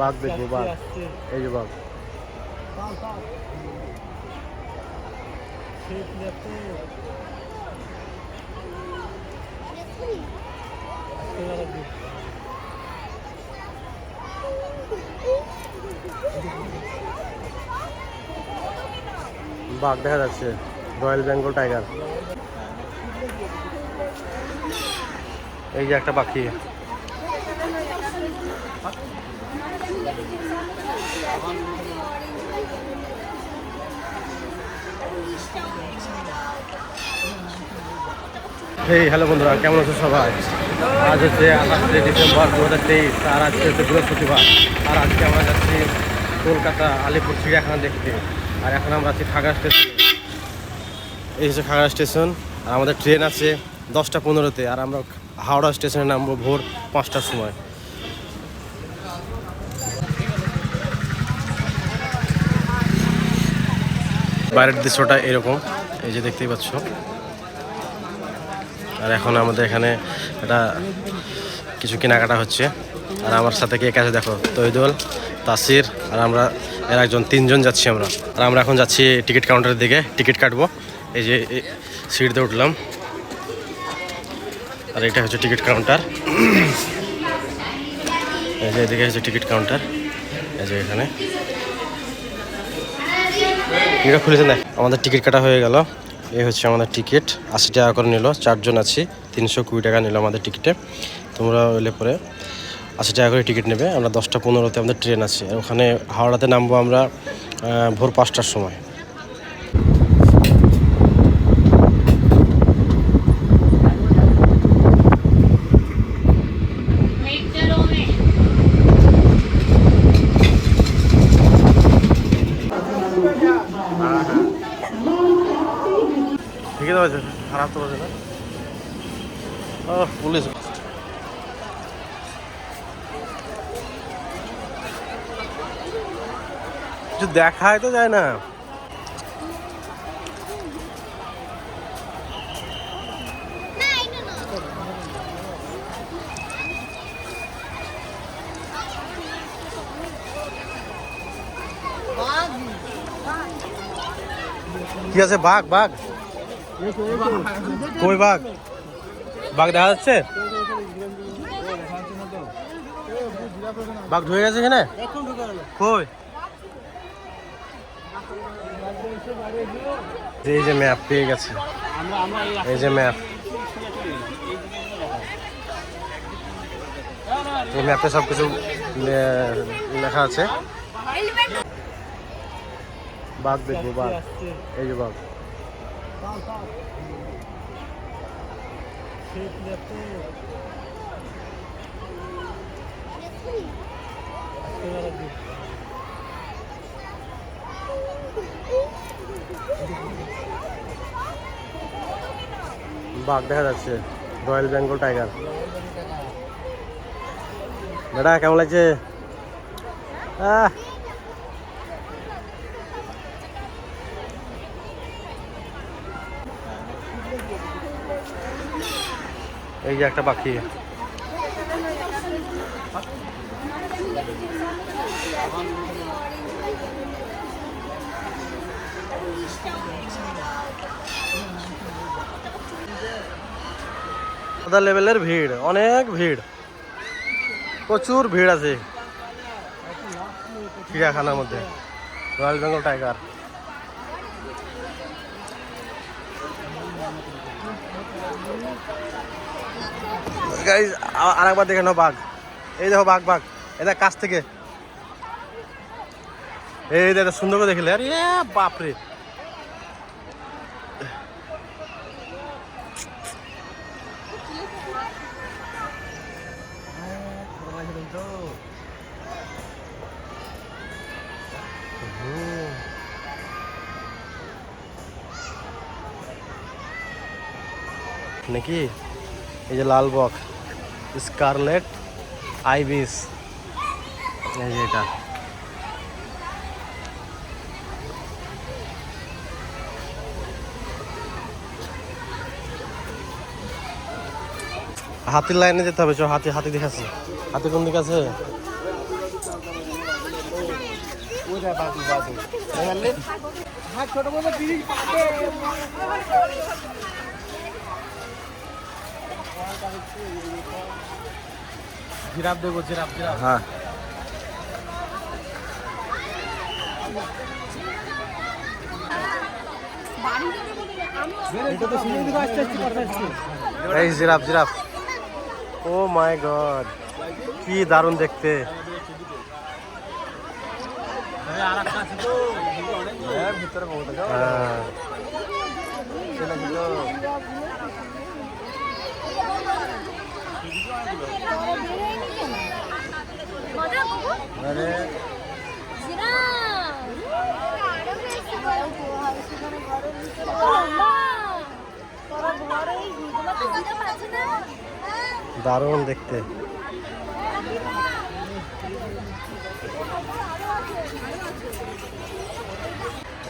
বাঘ দেখব বাঘ এই যে বাঘ বাঘ দেখা যাচ্ছে রয়্যাল বেঙ্গল টাইগার। এই যে একটা পাখি। এই হ্যালো বন্ধুরা, কেমন আছো সবাই? আজ হচ্ছে আঠাশে ডিসেম্বর দু হাজার তেইশ, আর আজকে হচ্ছে বৃহস্পতিবার। আর আজকে আমরা যাচ্ছি কলকাতা আলিপুর চিড়িয়াখানা দেখতে। আর এখন আমরা আছি খাগড়া স্টেশন। এই হচ্ছে খাগড়া স্টেশন, আর আমাদের ট্রেন আছে দশটা পনেরোতে, আর আমরা হাওড়া স্টেশনে নামবো ভোর পাঁচটার সময়। বাইরের দৃশ্যটা এরকম, এই যে দেখতেই পাচ্ছ। আর এখন আমাদের এখানে একটা কিছু কেনাকাটা হচ্ছে। আর আমার সাথে কে কাছে দেখো তৈদুল তাসির, আর আমরা, এর একজন, তিনজন যাচ্ছি আমরা। আর আমরা এখন যাচ্ছি টিকিট কাউন্টারের দিকে, টিকিট কাটবো। এই যে সিটতে উঠলাম। আর এটা হচ্ছে টিকিট কাউন্টার। এই যে, এদিকে হচ্ছে টিকিট কাউন্টার। এই যে এখানে। টিকিট খুলেছে না আমাদের টিকিট কাটা হয়ে গেল। এই হচ্ছে আমাদের টিকিট। আশি টাকা করে নিল। চারজন আছি। তিনশো কুড়ি টাকা নিল আমাদের টিকিটে। তোমরা এলে পরে আশি টাকা করে টিকিট নেবে। আমরা দশটা পনেরোতে আমাদের ট্রেন আছে। ওখানে হাওড়াতে নামবো আমরা ভোর পাঁচটার সময় ঠিকই তো আছে খারাপ না। পুলিশ কিছু দেখায় তো যায় না। কি আছে? বাঘ বাঘ। কই বাঘ? বাঘ দেখা যাচ্ছে? বাঘ ঢুকে গেছে এখানে? কই? এই যে ম্যাপ পেয়ে গেছে। এই যে ম্যাপ এই ম্যাপে সব কিছু লেখা আছে। বাঘ দেখব, বাঘ। এই যে বাঘ। বাঘ দেখা যাচ্ছে রয়্যাল বেঙ্গল টাইগার। বেটা কেমন লাগছে? আহ এই যে একটা পাখি। আলাদা লেভেলের ভিড়, অনেক ভিড়। প্রচুর ভিড় আছে চিড়িয়াখানার মধ্যে। Royal Bengal tiger. গাইজ আর একবার দেখে নাও বাঘ। এই দেখো বাঘ বাঘ। এটা কাছ থেকে। এই দেখো সুন্দর করে দেখলে। আরে বাপরে। হুম। নাকি? এই যে লাল বক স্কারলেট আইবিস। এই যে এটা। হাতির লাইনে যেতে হবে চ হাতি হাতি দেখাচ্ছে। হাতি কোন দিকে আছে? বাদু বাদু। বুঝলি ছোট জিরাফ দেখব জিরাফ জিরাফ। হ্যাঁ। এই giraffe giraffe. Oh my god কি দারুণ দেখতে। ভিতরে বহুত হ্যাঁ। আরে দারুণ দেখতে।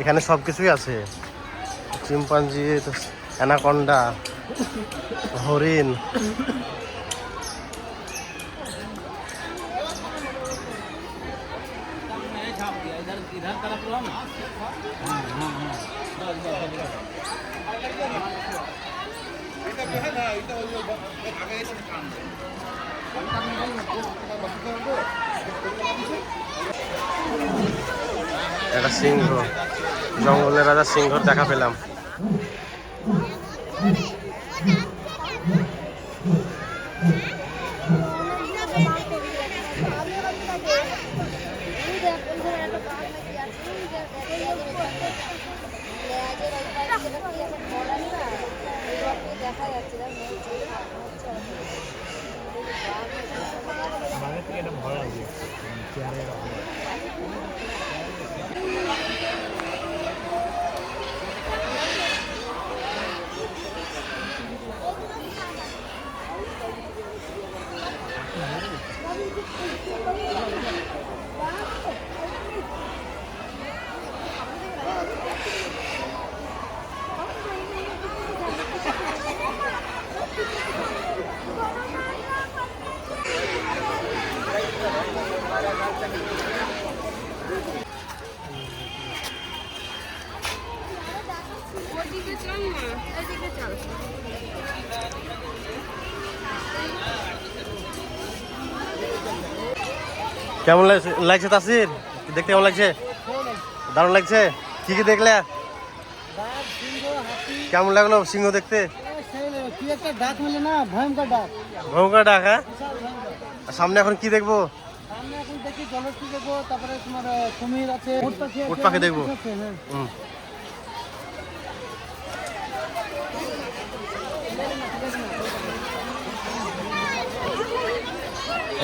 এখানে সব কিছুই আছে। চিম্পাঞ্জি অ্যানাকন্ডা হরিণ। একটা সিংহ জঙ্গলের রাজা সিংহর দেখা পেলাম। যাচ্ছে ওদিকে কেমন লাগছে তাসির দেখতে কেমন লাগছে? দারুণ লাগছে? কি কি দেখলে? কেমন লাগল সিংহ দেখতে? ভয়ঙ্কর ডাক হ্যাঁ? সামনে এখন কি দেখব? উট পাখি দেখব।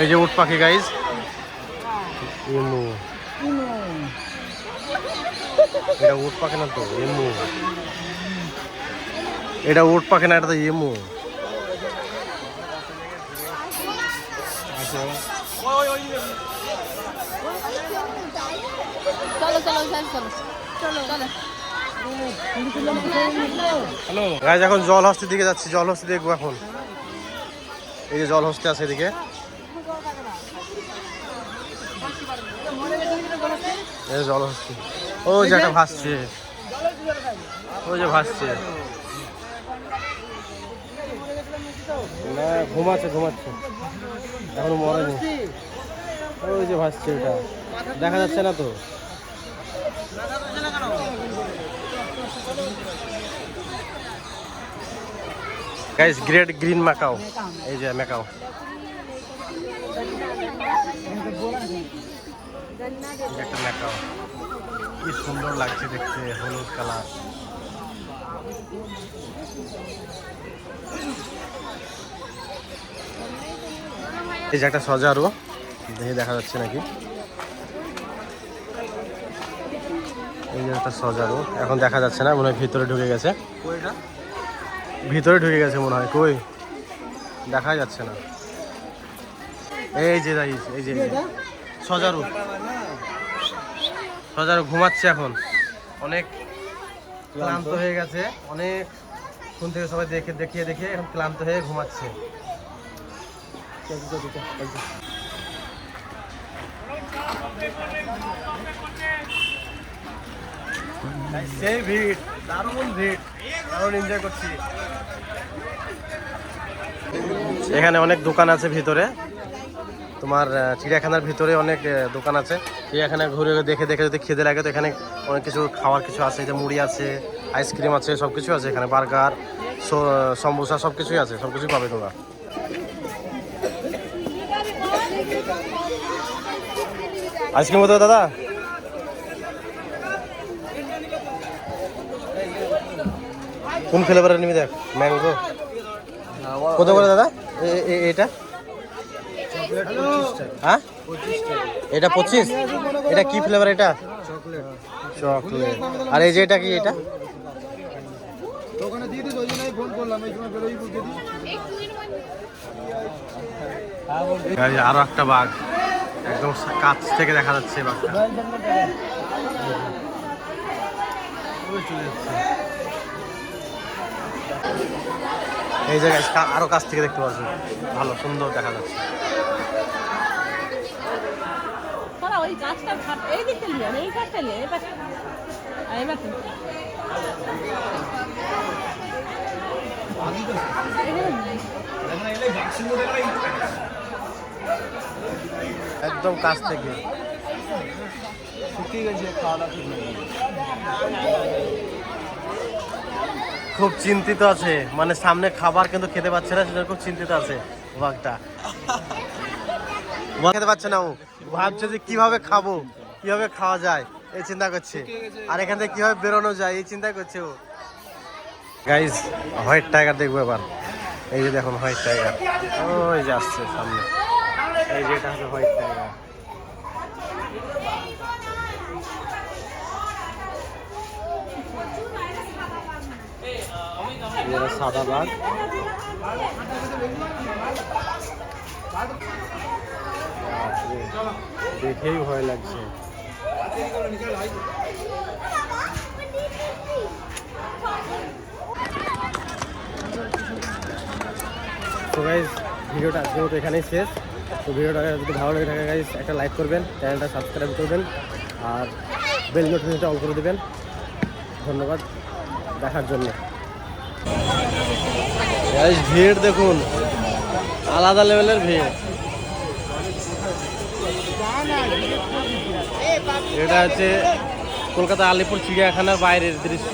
এই যে উট পাখি গাইজ এমু উম, এটা উট পাখি না তো এমু এটা উট পাখি না এটা তো কিলোমিটার নিলো। গাইজ এখন জল হস্তির দিকে যাচ্ছি জল হস্তি দেখব এখন। এই যে জল হস্তি আছে এদিকে এই যে জল ও একটা ভাসছে। যে ভাসছে। না ঘুমাচ্ছে ঘুমাচ্ছে। এখন মরেনি। ওই যে ভাসছে ওটা দেখা যাচ্ছে না তো। গাইস গ্রেট গ্রিন ম্যাকাও এই যে যে একটা ম্যাকাও কি সুন্দর লাগছে দেখতে হলুদ কালার। এই যে একটা সজারু দেখে দেখা যাচ্ছে নাকি? এই যে একটা সজারু এখন দেখা যাচ্ছে না মনে হয় ভিতরে ঢুকে গেছে। ভিতরে ঢুকে গেছে মনে হয় কই? দেখা যাচ্ছে না। এই যে দাই এই যে এই যে। সজারু। সজারু ঘুমাচ্ছে এখন। অনেক ক্লান্ত হয়ে গেছে। অনেক ফোন থেকে সবাই দেখে দেখিয়ে দেখে এখন ক্লান্ত হয়ে ঘুমাচ্ছে। সেই ভিড় দারুণ ভিড়। দারুণ এনজয় করছি। এখানে অনেক দোকান আছে ভিতরে। তোমার চিড়িয়াখানার ভিতরে অনেক দোকান আছে। চিড়িয়াখানা ঘুরে ঘুরে দেখে দেখে যদি খিদে লাগে তো এখানে অনেক কিছু খাওয়ার কিছু আছে। যে মুড়ি আছে আইসক্রিম আছে সব কিছু আছে এখানে। বার্গার সমোসা সব কিছুই আছে। সব কিছুই পাবে তোমরা। আইসক্রিম কত দাদা? কোন ফ্লেভারের নিবি দেখ? ম্যাঙ্গো? কত করে দাদা? এটা? হ্যাঁ? এটা পঁচিশ? এটা কি ফ্লেভার এটা? চকলেট। আর এই যে এটা কি এটা? আরও একটা বাঘ। একদম কাছ থেকে দেখা যাচ্ছে বাঘটা। এই জায়গায় আরও কাছ থেকে দেখতে পাচ্ছি ভালো সুন্দর দেখা যাচ্ছে। তোরা ওই গাছটা এই দিকটা নিয়ে গাছটা নিয়ে এবার। একদম কাছ থেকে। শুকিয়ে গেছে খাওয়া দাওয়া খুব চিন্তিত আছে। মানে সামনে খাবার কিন্তু খেতে পাচ্ছে না, সেজন্য খুব চিন্তিত আছে বাঘটা বাঘ খেতে পাচ্ছে না ও। ভাবছে যে কীভাবে খাব, কীভাবে খাওয়া যায়, এই চিন্তা করছে। আর এখান থেকে কীভাবে বেরোনো যায়, এই চিন্তা করছে ও। গাইজ হোয়াইট টাইগার দেখব এবার। এই যে দেখুন হোয়াইট টাইগার ওই যে আসছে সামনে। এই যে এটা হচ্ছে হোয়াইট টাইগার সাদা বাঘ। দেখেই ভয় লাগছে। তো ভিডিওটা আজকের মতো এখানেই শেষ। তো ভিডিওটা যদি ভালো লেগে থাকে গাইজ একটা লাইক করবেন চ্যানেলটা সাবস্ক্রাইব করবেন, আর বেল নোটিফিকেশনটা অন করে দেবেন। ধন্যবাদ, দেখার জন্য। ভিড় দেখুন। আলাদা লেভেলের ভিড়। এটা হচ্ছে কলকাতা আলিপুর চিড়িয়াখানার বাইরের দৃশ্য।